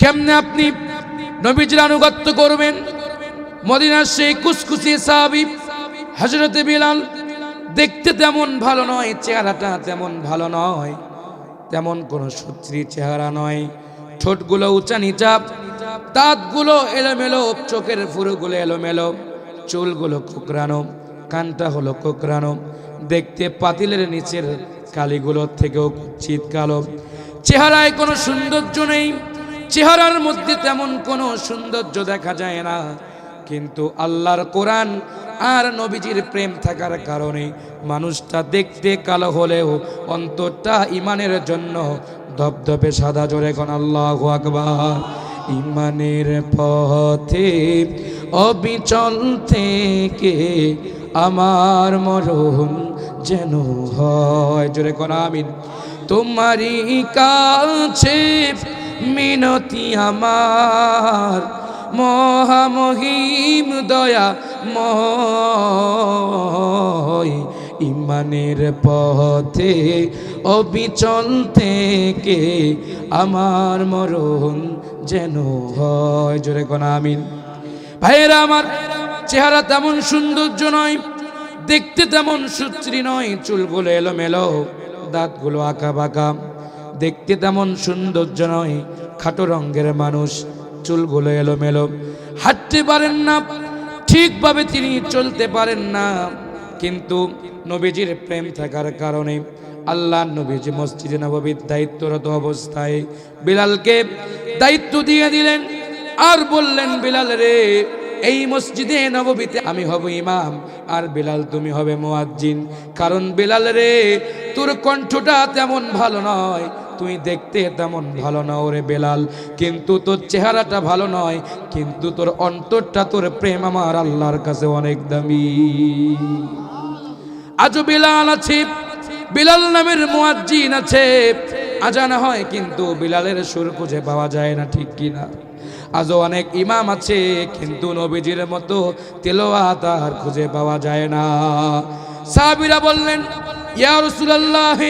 কেমনে আপনি নবীজির আনুগত্য করবেন? মদিনার সেই কুসকুসি সাহাবি হজরতে বিলাল, দেখতে তেমন ভালো নয়, চেহারাটা তেমন ভালো নয়, তেমন কোনো সুত্রী চেহারা নয়। ঠোঁটগুলো উঁচা নিচা দাঁতগুলো এলোমেলো, চোখের ফুরুগুলো এলোমেলো, চুলগুলো কোকরানো কানটা হলো কোকরানো দেখতে পাতিলের নিচের কালিগুলোর থেকেও চিত কালো চেহারায় কোনো সৌন্দর্য নেই চেহারার মধ্যে তেমন কোনো সৌন্দর্য দেখা যায় না। কিন্তু আল্লাহর কোরআন আর নবীজির প্রেম থাকার কারণে মানুষটা দেখতে কালো হলেও অন্তরটা ইমানের জন্য ধবধবে সাদা জোরে কোন আল্লাহ আকবার। ইমানের পথে অবিচল থেকে আমার মরণ যেন হয়। জোরে কোন আমিন। তোমারই কাছে মিনতি আমার। মহামহিম দয়া ময় ইমানের পথে অবিচল থেকে আমার মরণ যেন হয়। জোরে কোন আমিন। ভাইয়েরা আমার চেহারা তেমন সৌন্দর্য নয়, দেখতে তেমন সুশ্রী নয়, চুলগুলো এলোমেলো, দাঁতগুলো আঁকা বাঁকা। দেখতে তেমন সৌন্দর্য নয়। খাটো রঙের মানুষ, চুলগুলো এলোমেলো। হাঁটতে পারেন না, ঠিকভাবে তিনি চলতে পারেন না। কিন্তু নবীজির প্রেম থাকার কারণে আল্লাহ নবীজি মসজিদে নববীর দায়িত্বরত অবস্থায় বিলালকে দায়িত্ব দিয়ে দিলেন। আর বললেন, বিলাল রে, এই মসজিদে নববীতে আমি হব ইমাম, আর বিলাল তুমি হবে মুয়াজ্জিন। কারণ বিলাল রে, তোর কণ্ঠটা তেমন ভালো নয় তুই দেখতে তেমন ভালো না ওরে বেলাল। কিন্তু তোর চেহারাটা ভালো নয়, কিন্তু তোর অন্তরটা, তোর প্রেম আমার আল্লাহর কাছে অনেক দামি। আজও বিলাল আছে, বিলাল নামের মুয়াজ্জিন আছে। আজান হয় কিন্তু বিলালের সুর খুঁজে পাওয়া যায় না, ঠিক কিনা? আজও অনেক ইমাম আছে, কিন্তু নবীজির মতো তেলোয়াত আর খুঁজে পাওয়া যায় না। সাহাবীরা বললেন, ইয়া রাসূলুল্লাহ,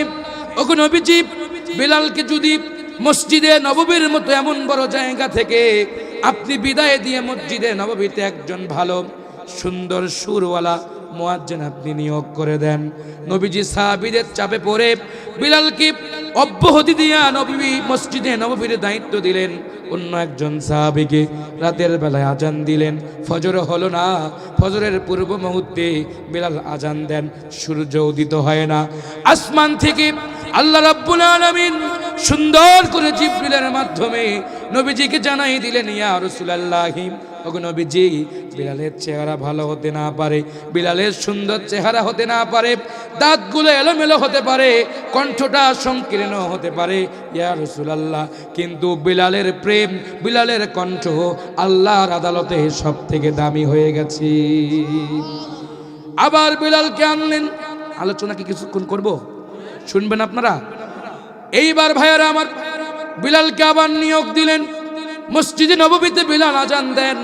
ওগো নবীজি বিলালকে যদি মসজিদে নববীর মতো এমন বড় জায়গা থেকে আপনি বিদায় দিয়ে মসজিদে নববীতে একজন ভালো সুন্দর সুরওয়ালা মোয়াজ্জেন আপনি নিয়োগ করে দেন। নবীজি সাহাবীদের চাপে পড়ে বিলালকে অব্যাহতি দিয়া নবী মসজিদে নববীর দায়িত্ব দিলেন। অন্য একজন সাহাবিকে রাতের বেলায় আজান দিলেন। ফজর হলো না, ফজরের পূর্ব মুহূর্তে বিলাল আজান দেন। সূর্য উদিত হয় না। আসমান থেকে আল্লাহ রাব্বুল আলামিন সুন্দর করে জিব্রিলের মাধ্যমে নবীজিকে জানাই দিলেন, ইয়া রাসূলুল্লাহি। নবীজি, বিলালের চেহারা ভালো হতে না পারে, বিলালের সুন্দর চেহারা হতে না পারে, দাঁতগুলো এলোমেলো হতে পারে, কণ্ঠটা সংকীর্ণ হতে পারে, ইয়া রাসূলুল্লাহ। কিন্তু বিলালের প্রেম, বিলালের কণ্ঠ আল্লাহর আদালতে সব থেকে দামি হয়ে গেছে। আবার বিলালকে আনলেন। আলোচনা কি কিছুক্ষণ করব? শুনবেন আপনারা? এইবার ভাইয়ারা আমার, বিলালকে আবার নিয়োগ দিলেন। মসজিদে নববীতে বিলাল আজান দেন।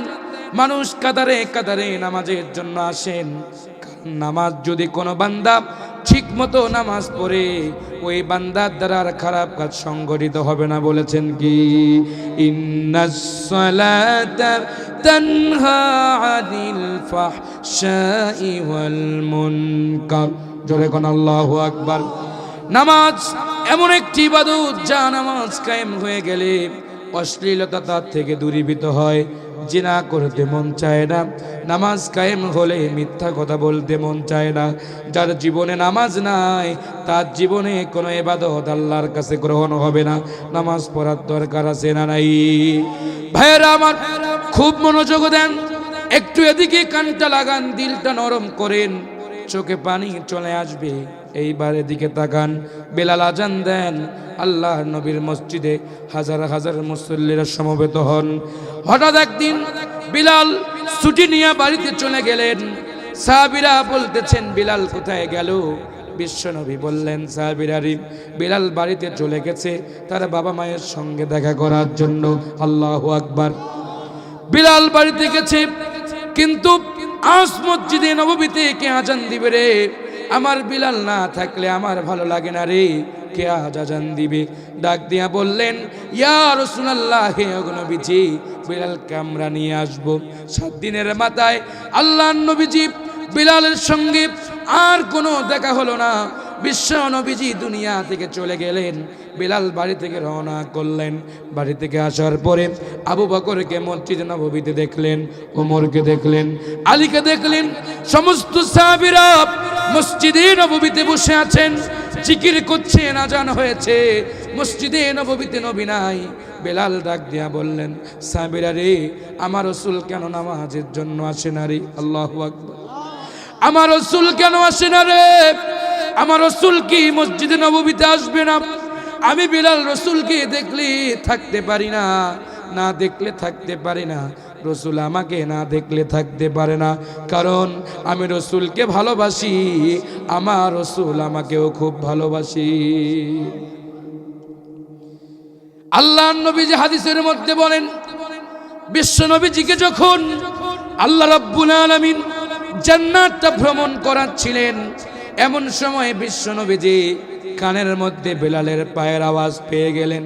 মানুষ কাতারে কাতারে নামাজের জন্য আসেন। নামাজ যদি কোনো বান্দা ঠিক মতো নামাজ পড়ে, ওই বান্দার দ্বারা আর খারাপ কাজ সংগঠিত হবে না বলেছেন কি? আল্লাহু নামাজ এমন একটি ইবাদত যা নামাজ কায়েম হয়ে গেলে অশ্লীলতা তার থেকে দূরীভূত হয়। জিনা করতে মন চায় না। নামাজ কায়েম হলে মিথ্যা কথা বলতে মন চায় না। যার জীবনে নামাজ নাই, তার জীবনে কোনো এবাদত আল্লাহর কাছে গ্রহণ হবে না। নামাজ পড়ার দরকার আছে না নাই? ভাইয়েরা আমার, খুব মনোযোগ দেন। একটু এদিকে কানটা লাগান, দিলটা নরম করেন। চোখে পানি চলে আসবে। এইবার এদিকে তাকান। বেলাল আজান দেন। আল্লাহ নবীর মসজিদে হাজার হাজার মুসল্লিরা সমবেত হন। হঠাৎ একদিন বিলাল ছুটি নিয়ে বাড়িতে চলে গেলেন। সাহাবিরা বলতেছেন, বিলাল কোথায় গেল? বিশ্বনবী বললেন সাহাবিরারি বিলাল বাড়িতে চলে গেছে। তার বাবা মায়ের সঙ্গে দেখা করার জন্য। আল্লাহ আকবার। বিলাল বাড়িতে গেছে। কিন্তু আজ মসজিদে নববীতে কে আজান দিবে রে? আমার বিলাল না থাকলে আমার ভালো লাগে না রে। কে আজ আজান দিবে? ডাক দিয়া বললেন ইয়ার সুনাল্লাহ হে নবীজি, বিলালকে আমরা নিয়ে আসব। সাত দিনের মাথায় আল্লাহ নবীজি বিলালের সঙ্গে আর কোনো দেখা হলো না। বিশ্ব নবীজি দুনিয়া থেকে চলে গেলেন, বিলাল বাড়ি থেকে রওনা করলেন। বাড়ি থেকে আসার পরে আবু বকরকে মসজিদ নবীতে দেখলেন ওমরকে দেখলেন, আলীকে দেখলেন। সমস্ত সাহাবীরা মসজিদে নবীতে বসে আছেন, জিকির করছেন আজান হয়েছে। মসজিদে নবীতে নবী নাই, বেলাল ডাক দিয়া বললেন, সাহাবীরা রে, আমার রসুল কেন নামাজের জন্য আসে না রে? আল্লাহু আকবার। আমার রসুল কেন আসে রে? আমার রসুল কি মসজিদে নবীতে আসবে না? আমি বিলাল রসুলকে দেখলে থাকতে পারি না না দেখলে থাকতে পারি না। রসুল আমাকে না দেখলে থাকতে পারে না। কারণ আমি রসুলকে ভালোবাসি, আমার রসুল আমাকেও খুব ভালোবাসি। আল্লাহ নবী যে হাদিসের মধ্যে বলেন, বিশ্ব নবীজিকে যখন আল্লাহ রাব্বুল আলামিন জান্নাতটা ভ্রমণ করাচ্ছিলেন এমন সময় বিশ্ব নবীজি কানের মধ্যে বেলালের পায়ের আওয়াজ পেয়ে গেলেন।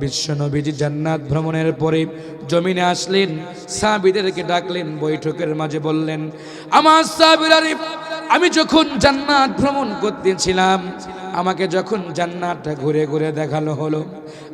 বিশ্বনবীজি জান্নাত ভ্রমণের পরে জমিনে আসলেন, সাহাবিদেরকে ডাকলেন, বৈঠকের মাঝে বললেন, আমার সাহাবিরারে আমি যখন জান্নাত ভ্রমণ করতেছিলাম, আমাকে যখন জান্নাতটা ঘুরে ঘুরে দেখানো হলো,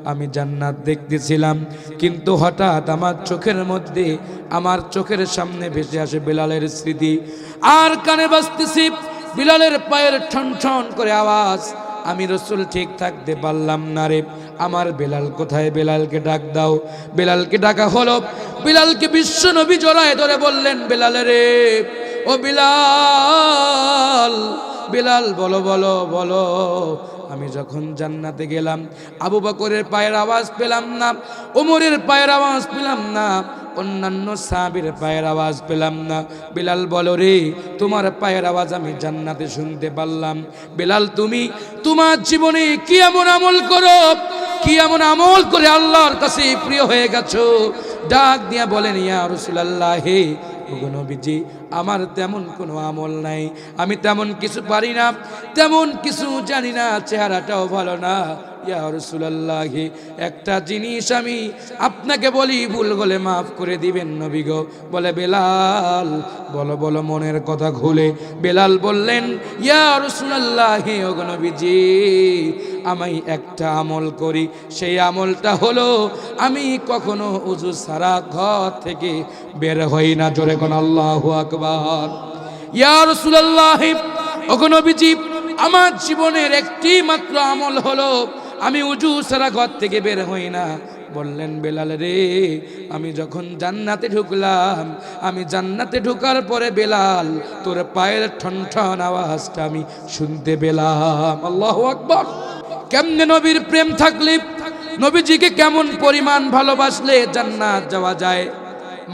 আমি জান্নাত দেখতেছিলাম। কিন্তু হঠাৎ আমার চোখের মধ্যে, আমার চোখের সামনে ভেসে আসে বেলালের স্মৃতি। আর কানে বাজতেছি বিলালের পায়ের ঠন ঠন করে আওয়াজ। আমি রসুল ঠিক থাকতে পারলাম না রে। আমার বেলাল কোথায়? বেলালকে ডাক দাও। বেলালকে ডাকা হলো। বেলালকে বিশ্ব নবী জড়ায় ধরে বললেন, বেলালে রে, ও বিলাল বিলাল, বলো বলো বলো। আমি যখন জান্নাতে গেলাম, আবু বকরের পায়ের আওয়াজ পেলাম না, ওমরের পায়ের আওয়াজ পেলাম না, অন্যান্য সাহাবীর পায়ের আওয়াজ পেলাম না। বিলাল, বলো রে, তোমার পায়ের আওয়াজ আমি জান্নাতে শুনতে পারলাম। বিলাল, তুমি তোমার জীবনে কি এমন আমল করো? কি এমন আমল করে আল্লাহর কাছে প্রিয় হয়ে গেছো? ডাক দিয়া বলেন, ইয়া রসুলাল্লাহ হে নবীজি, আমার তেমন কোনো আমল নাই। আমি তেমন কিছু পারি না, তেমন কিছু জানি না, চেহারাটাও ভালো না। ইয়া একটা জিনিস আমি আপনাকে বলি, ভুল বলে মাফ করে দিবেন নবী গো। বলে, বেলাল, বলো বলো, মনের কথা খুলে বেলাল বললেন, ইয়া রসুলাল্লাহি, ওগো নবীজি আমি একটা আমল করি। সেই আমলটা হলো, আমি কখনো উজু সারা ঘর থেকে বের হই না। জোরে কোন আল্লাহু আকবার। ইয়া রাসূলুল্লাহ, ওগো নবীজি, আমার জীবনের একটি মাত্র আমল হলো, আমি উজু সারা ঘর থেকে বের হই না। বললেন, বেলাল রে, আমি যখন জান্নাতে ঢুকলাম, আমি জান্নাতে ঢুকার পরে বেলাল, তোর পায়ের ঠন ঠন আওয়াজটা আমি শুনতে পেলাম। আল্লাহ আকবর। কেমনে নবীর প্রেম থাকলে? নবীজিকে কেমন পরিমাণ ভালোবাসলে জান্নাত যাওয়া যায়?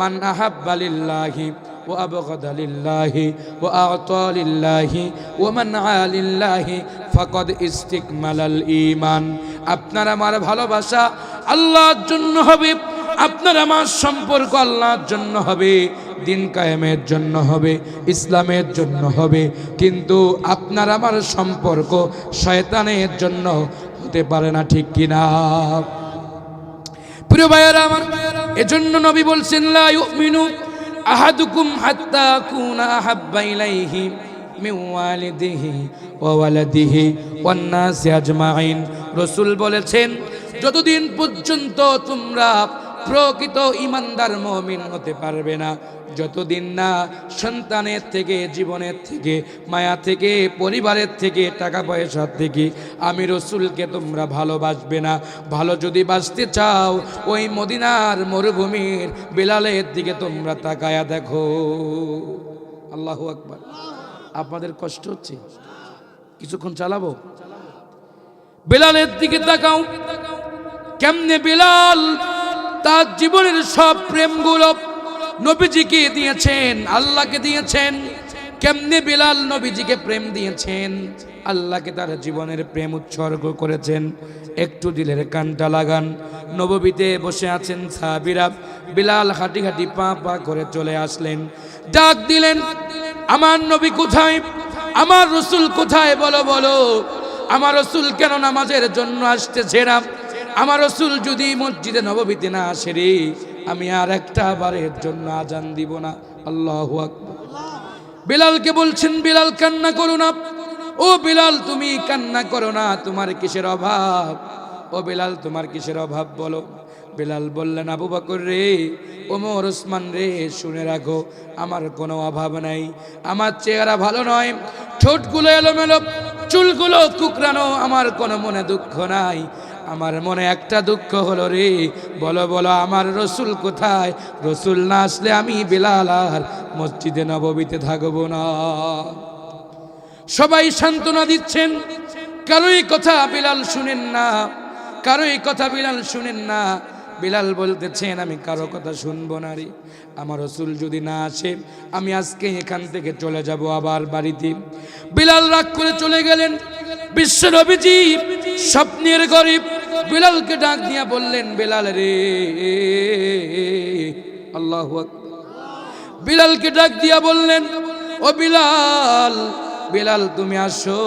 মান আহাব্বা লিল্লাহি ও আবগদা লিল্লাহি ও আতা লিল্লাহি ও মানআ লিল্লাহি ফাকাদ ইস্তিকমালাল ঈমান। আপনার আমার ভালোবাসা আল্লাহর জন্য হবে, আপনার আমার সম্পর্ক আল্লাহর জন্য হবে। দিন কায়েমের জন্য হবে, ইসলামের জন্য হবে। কিন্তু আপনার আমার সম্পর্ক শয়তানের জন্য হতে পারে না, ঠিক কিনা প্রিয় ভাইয়েরা আমার, এজন্য নবী বলছেন, লা আহাদুকুম হাত্তা কুনা আহাব্বা ইলাইহি মিন ওয়ালিদিহি ওয়া ওয়ালাদিহি ওয়ান আজমাইন। রাসূল বলেছেন, যতদিন পর্যন্ত তোমরা প্রকৃত ইমানদার মমিন হতে পারবে না। যতদিন না সন্তানের থেকে, জীবনের থেকে, মায়া থেকে, পরিবারের থেকে, টাকা পয়সার থেকে আমি রসুলকে তোমরা ভালোবাসবে না। ভালো যদি বাঁচতে চাও, ওই মদিনার মরুভূমির বিলালের দিকে তোমরা তাকায়া দেখো। আল্লাহ আকবার। আপনাদের কষ্ট হচ্ছে? কিছুক্ষণ চালাবো? বেলালের দিকে তাকাও। কেমনে বেলাল তার জীবনের সব প্রেমগুলো নবীজিকে দিয়েছেন, আল্লাহকে দিয়েছেন। কেমনে বেলাল নবীজিকে প্রেম দিয়েছেন? আল্লাহকে তার জীবনের প্রেম উৎসর্গ করেছেন। একটু দিলের কানটা লাগান। নববীতে বসে আছেন সাহাবিরা। বিলাল হাঁটি হাঁটি পা পা করে চলে আসলেন। ডাক দিলেন, আমার নবী কোথায়? আমার রসুল কোথায়? বলো বলো। আমার রসুল কেন নামাজের জন্য আসতেছে না? আমার রসুল যদি মসজিদে নববীতে না আসে রে আমি আর একটা বারের জন্য আজান দিব না। আল্লাহ বিলালকে বলছেন, বিলাল, কান্না করো না। ও বিলাল, তুমি কান্না করো না, তোমার কিসের অভাব? ও বিলাল, তোমার কিসের অভাব বলো? বিলাল বললেন, আবু বকর রে, ওমর, ওসমান রে, শুনে রাখো, আমার কোনো অভাব নাই। আমার চেহারা ভালো নয়, ঠোঁটগুলো এলোমেলো, চুলগুলো কুকরানো আমার কোনো মনে দুঃখ নাই। আমার মনে একটা দুঃখ হলো রে। বলো বলো, আমার রসুল কোথায়? রসুল না আসলে আমি বিলাল আর মসজিদে নববীতে থাকব না। সবাই সান্ত্বনা দিচ্ছেন, কারোই কথা বিলাল শুনেন না, কারোই কথা বিলাল শুনেন না। বিলাল বলতেছেন, আমি কারও কথা শুনব না রে। আমার রসুল যদি না আসে, আমি আজকে এখান থেকে চলে যাব আবার বাড়িতে। বিলাল রাগ করে চলে গেলেন। বিশ্ব নবীজি স্বপ্নের গরিব বিলালকে ডাক দিয়া বললেন, বিলাল রে, আল্লাহ বিলালকে ডাক দিয়া বললেন, ও বিলাল বিলাল তুমি আসো।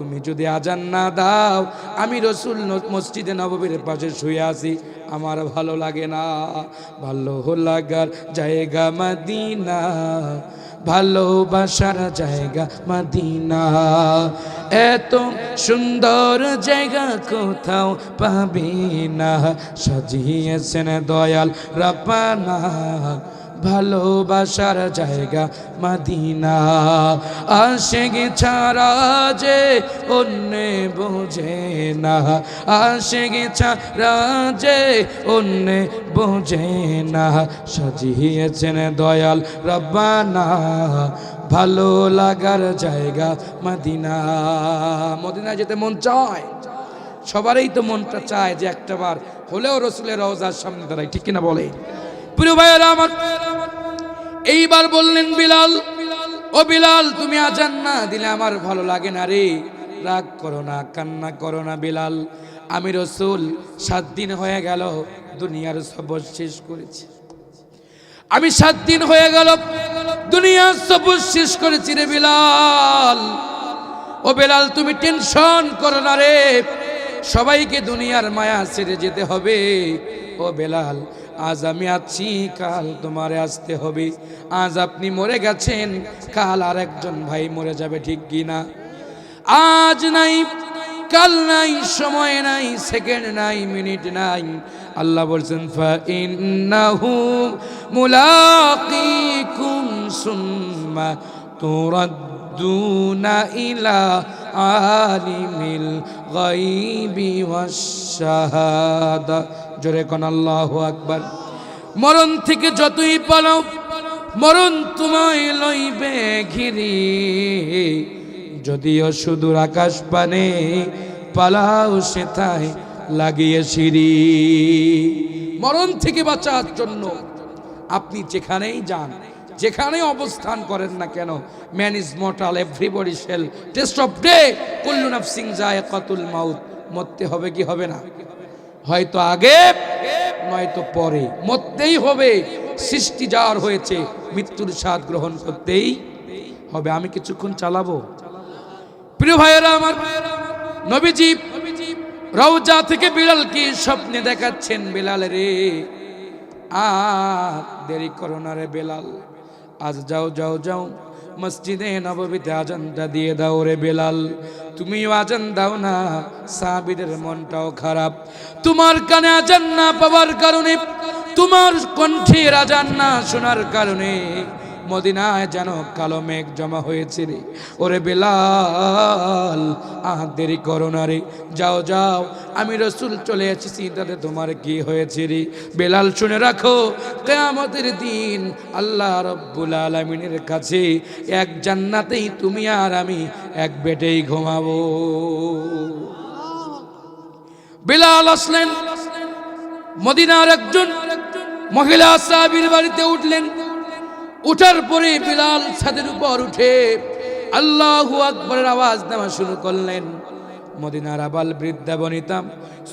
তুমি যদি আজান না দাও, আমি রসুল মসজিদে নববীর পাশে শুয়ে আছি। আমার ভালো লাগে না। ভালো লাগার জায়গা মাদিনা। ভালোবাসার জায়গা মাদিনা। এত সুন্দর জায়গা কোথাও পাবি না। সাজিয়েছেন দয়াল রাপানা ভালোবাসার জায়গা মাদিনা। আশেগে ছাড়া যে অন্য বোঝে না। আশেগে ছাড়া যে অন্য বোঝে না। সাজিয়েছেন দয়াল রব্বানা। ভালো লাগার জায়গা মাদিনা। মদিনা যেতে মন চায়? সবারই তো মনটা চায় যে একটাবার হলেও রসুলের রওজার সামনে দাঁড়ায়। ঠিক কিনা বলে? প্রিয় ভাইয়েরা আমার এইবার বললেন, বিলাল, ও বিলাল, তুমি আজান না দিলে আমার ভালো লাগে না রে। রাগ করো না, কান্না করো না বিলাল। আমি রসুল, সাত দিন হয়ে গেল, দুনিয়ার সবর শেষ করেছি। আমি সাত দিন হয়ে গেল, দুনিয়ার সবর শেষ করেছি রে বিলাল। ও বেলাল, তুমি টেনশন করো না রে। সবাইকে দুনিয়ার মায়া ছেড়ে যেতে হবে। ও বেলাল আজ আমি আছি, কাল তোমারে আসতে হবে। আজ আপনি মরে গেছেন, কাল আর একজন ভাই মরে যাবে, ঠিক কি না? আজ নাই, কাল নাই, সময় নাই, সেকেন্ড নাই, মিনিট নাই। আল্লাহ বলছেন ফা ইন্নাহু মুলাকিকুম সুম্মা ইলা আলিমিল গায়বি ওয়াশ শাহাদা জোরে কোন আল্লাহু আকবার। মরণ থেকে যতই পালাও, মরণ তোমায় লইবে ঘিরি। যদিও সুদূর আকাশ পানে পালাও সেথায় লাগিয়ে সিঁড়ি। মরণ থেকে বাঁচার জন্য আপনি যেখানেই যান যেখানেই অবস্থান করেন না কেন man is mortal everybody shall taste of the কুল্লু নাফসিং যায় কাতুল মাউত। মরতে হবে কি হবে না? হয়তো আগে, নয়তো পরে। মরতেই হবে, সৃষ্টি যাওয়ার হয়েছে, মৃত্যুর স্বাদ গ্রহণ করতেই হবে। আমি কিছুক্ষণ চালাবো। প্রিয় ভাইয়েরা আমার, নবীজি রওজা থেকে বিড়াল বিলালকে স্বপ্নে দেখাচ্ছেন বেলাল রে। আর দেরি করো না রে বেলাল। আজ যাও যাও যাও। মসজিদে নববীতে আজানটা দিয়ে দাও রে বেলাল। তুমিও আজান দাও না, সাবিদের মনটাও খারাপ। তোমার কানে আজান না পাওয়ার কারণে, তোমার কণ্ঠের আজান না শোনার কারণে মদিনায় যেন কালো মেঘ জমা হয়েছে রে। ওরে বেলাল, আহ, দেরি করো রে। যাও যাও, আমি রসুল চলে এসেছি, তাতে তোমার কি হয়েছে রে? বেলাল, শুনে রাখো, কেয়ামতের দিন আল্লাহ রব্বুল আলমিনের কাছে এক জান্নাতেই তুমি আর আমি এক বেটেই ঘুমাবো। বেলাল আসলেন, মদিনার একজন মহিলা সাহাবীর বাড়িতে উঠলেন। উঠার পরে বিলাল ছাদের উপর উঠে আল্লাহু আকবরের আওয়াজ দেওয়া শুরু করলেন। মদিনার আবাল বৃদ্ধা বনিতাম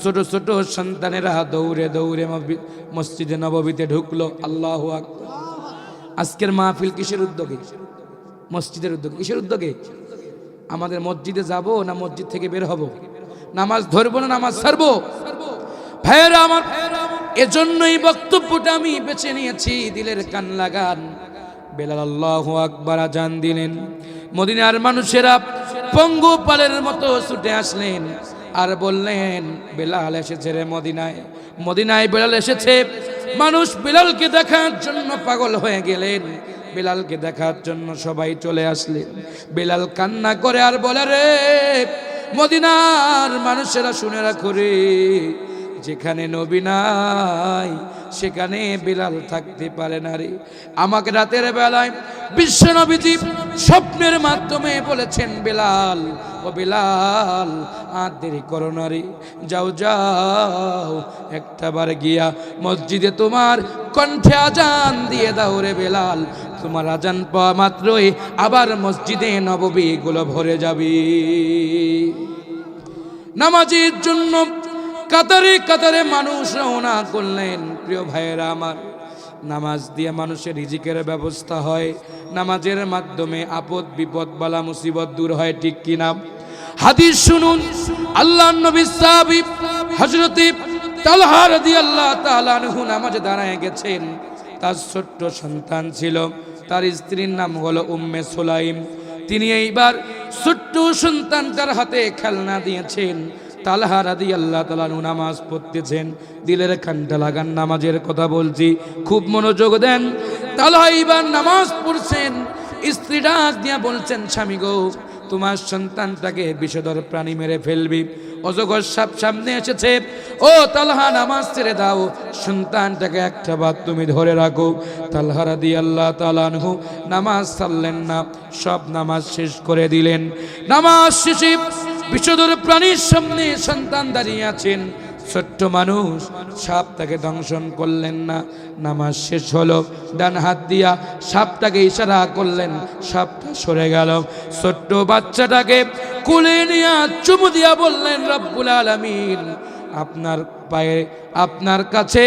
ছোট ছোট সন্তানেরা দৌড়ে দৌড়ে মসজিদে নববীতে ঢুকলো। আল্লাহ আজকের মাহফিল কিসের উদ্যোগে? মসজিদের উদ্যোগে। কিসের উদ্যোগে? আমাদের মসজিদে যাব না মসজিদ থেকে বের হব? নামাজ ধরবো না নামাজ ছাড়বো? ভাইয়েরা আমার, এজন্যই বক্তব্যটা আমি বেছে নিয়েছি। দিলের কান লাগান। বেলাল আল্লাহ আকবার আজান দিলেন। মদিনার মানুষেরা পঙ্গু পালের মতো ছুটে আসলেন আর বললেন, বেলাল এসেছে রে মদিনায়। মদিনায় বেলাল এসেছে। মানুষ বেলালকে দেখার জন্য পাগল হয়ে গেলেন। বেলালকে দেখার জন্য সবাই চলে আসলেন। বেলাল কান্না করে আর বলে, রে মদিনার মানুষেরা শুনে রাখো রে। যেখানে নবী নাই, সেখানে বিলাল থাকতে পারে না রে। আমাকে রাতের বেলায় বিশ্ব নবীজি স্বপ্নের মাধ্যমে বলেছেন, বেলাল, ও বেলাল, আর দেরি করো না রে। যাও যাও একটাবার গিয়া মসজিদে তোমার কণ্ঠে আজান দিয়ে দাও রে বেলাল। তোমার আজান পাওয়া মাত্রই আবার মসজিদে নববী গুলো ভরে যাবে। নামাজের জন্য কাতারে কাতারে মানুষ রওনা করলেন। প্রিয় ভাইয়েরা আমার, নামাজ দিয়ে মানুষের রিজিকের ব্যবস্থা হয়। নামাজের মাধ্যমে আপদ, বিপদ, বালা, মুসিবত দূর হয়, ঠিক কিনা হাদিস শুনুন আল্লাহ নবী সাহাবী হযরতে তালহা রাদিয়াল্লাহু তাআলা আনহু নামাজে দাঁড়ায় গেছেন। তার ছোট্ট সন্তান ছিল, তার স্ত্রীর নাম হলো উম্মে সুলাইম। তিনি এইবার ছোট্ট সন্তানটার হাতে খেলনা দিয়েছেন। তালহা রাদি আল্লাহ তালানু নামাজ পড়তেছেন, দিলের কানটা লাগান, নামাজের কথা বলছি, খুব মনোযোগ দেন। তালহা ইবার নামাজ পড়ছেন, স্ত্রী ডাক দিয়া বলছেন, স্বামী গো, তোমার সন্তানটাকে বিষধর প্রাণী মেরে ফেলবি। অজগর সাপ সামনে এসেছে, ও তালহা, নামাজ ছেড়ে দাও, সন্তানটাকে একটা বাদ তুমি ধরে রাখো। তালহারা দি আল্লাহ তালানহু নামাজ ছাড়লেন না, সব নামাজ শেষ করে দিলেন। নামাজ শেষে বিষধর প্রাণীর সামনে সন্তান দাঁড়িয়ে আছেন। ছোট্ট মানুষ, সাপ তাকে দংশন করলেন না। নামাজ শেষ হলো, ডান হাত দিয়া সাপটাকে ইশারা করলেন, সাপটা সরে গেল। ছোট্ট বাচ্চাটাকে কুলে নিয়ে চুমু দিয়া বললেন, রব্বুল আলামিন, আপনার পায়ে, আপনার কাছে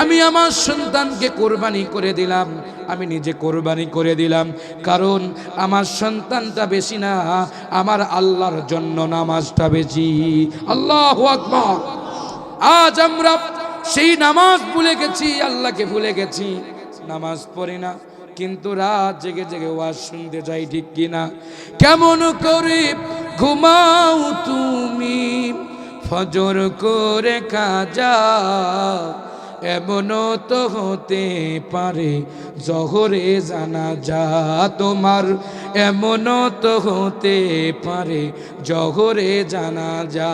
আমি আমার সন্তানকে কোরবানি করে দিলাম। আমি নিজে কোরবানি করে দিলাম। কারণ আমার সন্তানটা বেশি না, আমার আল্লাহর জন্য নামাজটা বেশি। আল্লাহ আজ আমরা সেই নামাজ ভুলে গেছি, আল্লাহকে ভুলে গেছি। নামাজ পড়ি না, কিন্তু রাত জেগে জেগে ওয়াজ শুনতে যাই, ঠিক কিনা? কেমন করে ঘুমাও তুমি? ফজর করে কাজা এমনও তো হতে পারে, জহরে জানা যা তোমার। এমনও তো হতে পারে, জহরে জানা যা